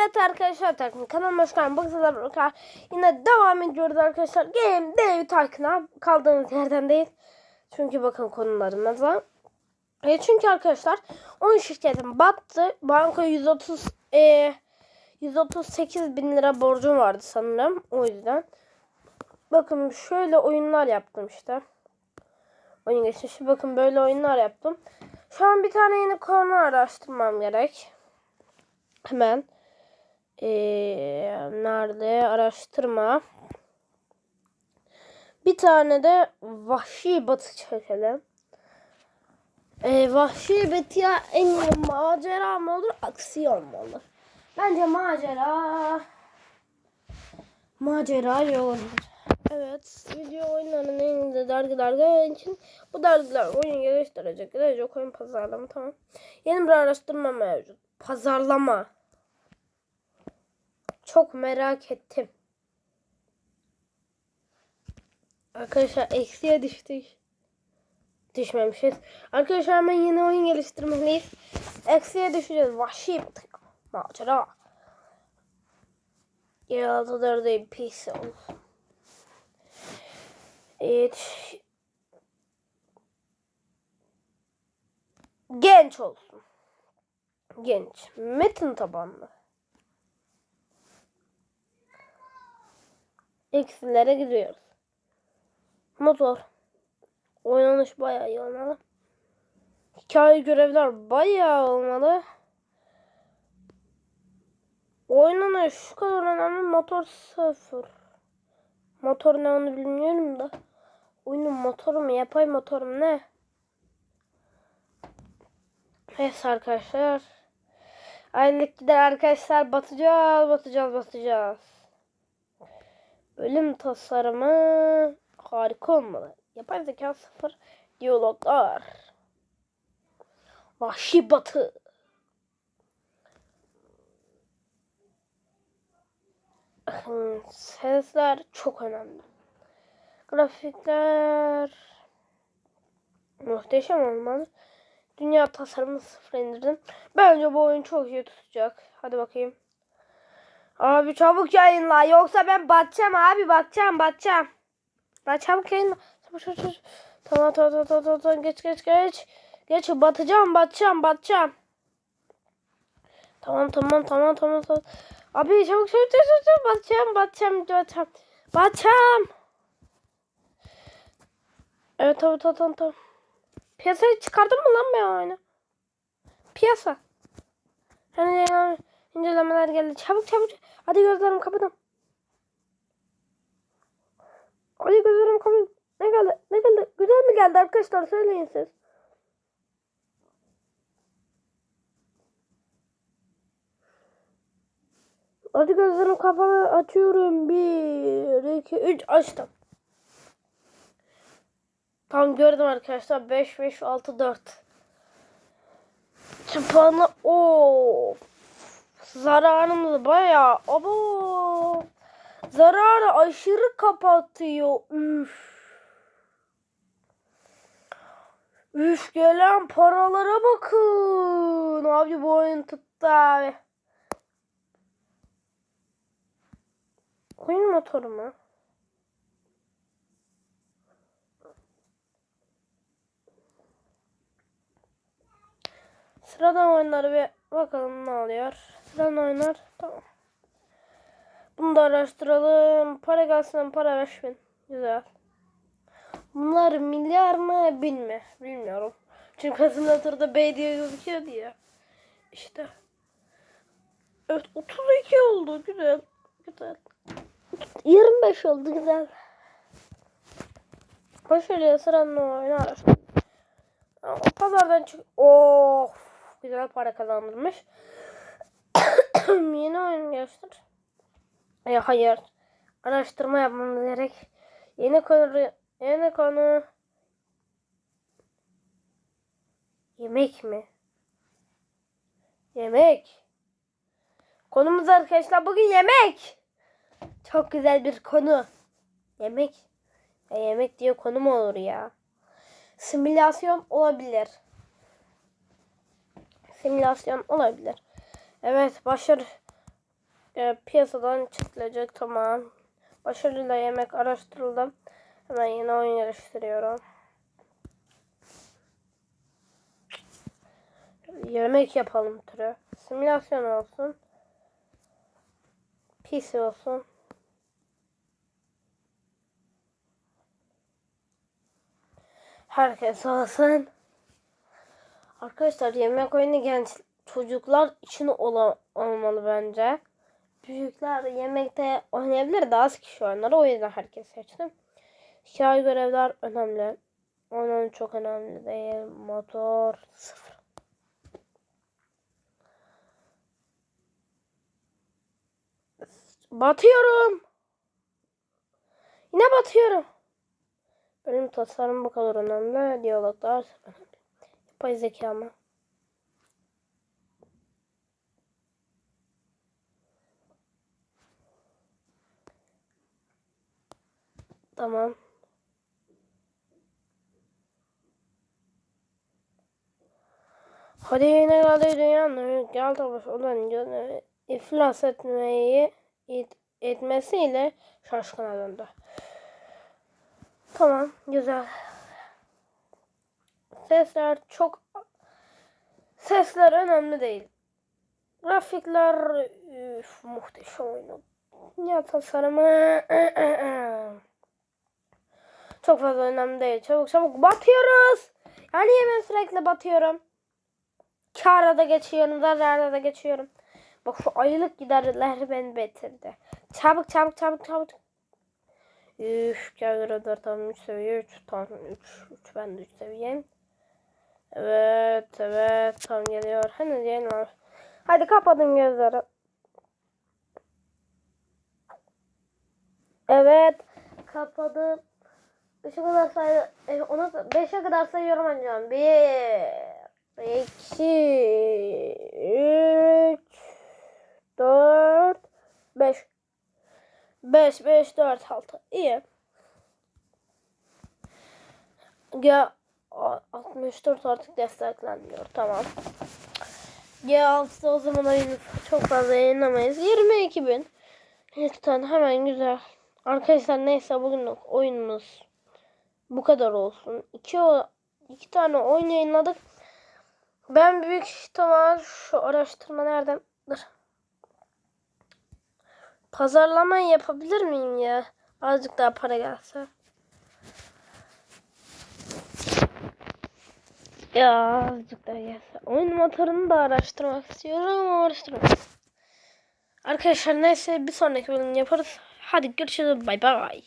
Evet arkadaşlar takım kanalıma hoş geldin. Birlikte yine devam ediyoruz arkadaşlar. Game Day Takım'a kaldığımız yerden değil. Çünkü bakın konularımıza. E çünkü arkadaşlar onun şirketim battı. Banka 130 e, 138 bin lira borcum vardı sanırım. O yüzden. Bakın şöyle oyunlar yaptım işte. Oyun geçmişi bakın böyle oyunlar yaptım. Şu an bir tane yeni konu araştırmam gerek. Hemen. Ee, nerede? Araştırma. Bir tane de vahşi batı çekelim. Ee, vahşi batıya en iyi macera mı olur, aksiyon mu olur? Bence macera macera olabilir. Evet, video oyunlarının en iyi de dergi dergi için bu dergiler oyun geliştirecek. Gelecek oyun pazarlama tamam. Yeni bir araştırma mevcut. Pazarlama. Çok merak ettim. Arkadaşlar eksiye düştük. Düşmemişiz. Arkadaşlar hemen yeni oyun geliştirmeliyiz. Eksiye düşeceğiz. Vahşi batı. Macera. Yaratıdır değil pis olsun. Evet. Genç olsun. Genç. Metin tabanlı. Eksilere gidiyoruz. Motor. Oynanış bayağı iyi olmalı. Hikaye görevler bayağı olmalı. Oynanış şu kadar önemli. Motor sıfır. Motor ne onu bilmiyorum da. Oyunun motoru mu? Yapay motor mu ne? Evet arkadaşlar. Aylık gider arkadaşlar. Batacağız, batacağız, batacağız. Bölüm tasarımı harika olmalı. Yapay zeka sıfır. Diyaloglar. Vahşi batı. Sesler çok önemli. Grafikler muhteşem olmalı. Dünya tasarımını sıfır indirdim. Bence bu oyun çok iyi tutacak. Hadi bakayım. Abi çabuk yayınla. Yoksa ben batacağım abi. Batacağım batacağım. Lan çabuk yayınla. Çabuk çabuk çabuk. Tamam tamam tamam tamam. tamam. Geç geç geç. Geç batacağım batacağım batacağım. Tamam tamam tamam tamam tamam. Abi çabuk çabuk çabuk çabuk. Batacağım batacağım batacağım. Batacağım. Evet tamam tamam tamam. tamam. Piyasayı çıkardın mı lan ben oyunu? Piyasa. Hani incelemeler geldi. Çabuk çabuk. Hadi gözlerimi kapadım. Hadi gözlerimi kapadım. Ne geldi? Ne geldi? Güzel mi geldi arkadaşlar? Söyleyin siz. Hadi gözlerimi kapalı açıyorum. Bir, iki, üç açtım. Tam gördüm arkadaşlar. 5, 5, 6, 4. Çıpanı o zararımız bayağı abo zararı aşırı kapatıyor. Üf. Üf gelen paralara bakın. Abi bu oyun tuttu abi. Oyun motoru mu? Sıradan oyunları bir bakalım ne oluyor. Sıradan oyunlar tamam. Bunu da araştıralım. Para gelsin para 5000. Güzel. Bunlar milyar mı bin mi? Bilmiyorum. Çünkü simülatörde B diye gözüküyor diye. İşte. Evet 32 oldu. Güzel. Güzel. 25 oldu güzel. Başarıya sıranın oyunu araştır. Pazardan çık. Of. Güzel para kazandırmış. Yeni oyun göster. E, hayır. Araştırma yapmamız gerek. Yeni konu yeni konu yemek mi? Yemek. Konumuz arkadaşlar bugün yemek. Çok güzel bir konu. Yemek. Ya yemek diye konu mu olur ya? Simülasyon olabilir. Simülasyon olabilir. Evet başarı. e, piyasadan çıkılacak tamam. Başarıyla yemek araştırıldı. Hemen yeni oyun geliştiriyorum. Yemek yapalım türü. Simülasyon olsun. PC olsun. Herkes olsun. Arkadaşlar yemek oyunu genç çocuklar için olan olmalı bence. Büyükler yemekte oynayabilir de az kişi oynar. O yüzden herkes seçtim. Hikaye görevler önemli. Onun çok önemli değil. Motor sıfır. Batıyorum. Yine batıyorum. Benim tasarım bu kadar önemli. Diyaloglar önemli. Yapay zeka mı? Tamam. Hadi yine geldi dünyanın gel tabaş olan iflas etmeyi it, etmesiyle şaşkına döndü. Tamam güzel. Sesler çok sesler önemli değil. Grafikler üf, muhteşem oyun. Ya tasarımı çok fazla önemli değil. Çabuk çabuk batıyoruz. Yani ben sürekli batıyorum? Kâra da geçiyorum, zararda da geçiyorum. Bak şu aylık giderler beni bitirdi. Çabuk çabuk çabuk çabuk. Üf gel 4 tamam 3 seviye 3 tamam 3 3 ben de 3 seviyeyim. Evet evet tam geliyor. Hani diyelim var. Hadi kapatın gözleri. Evet kapadım. 5'e kadar say e, ona 5'e kadar sayıyorum ancak. 1 2 3 4 5 5 5 4 6 iyi. Ya 64 artık desteklenmiyor. Tamam. G6'da o zaman oyunu çok fazla yayınlamayız. 22 bin. Lütfen hemen güzel. Arkadaşlar neyse bugün oyunumuz bu kadar olsun. İki, o, iki tane oyun yayınladık. Ben büyük ihtimal şu araştırma nereden? Dur. Pazarlamayı yapabilir miyim ya? Azıcık daha para gelse. Ya azıcık daha gelse. Oyun motorunu da araştırmak istiyorum ama araştırmak. Arkadaşlar neyse bir sonraki bölüm yaparız. Hadi görüşürüz. Bay bay.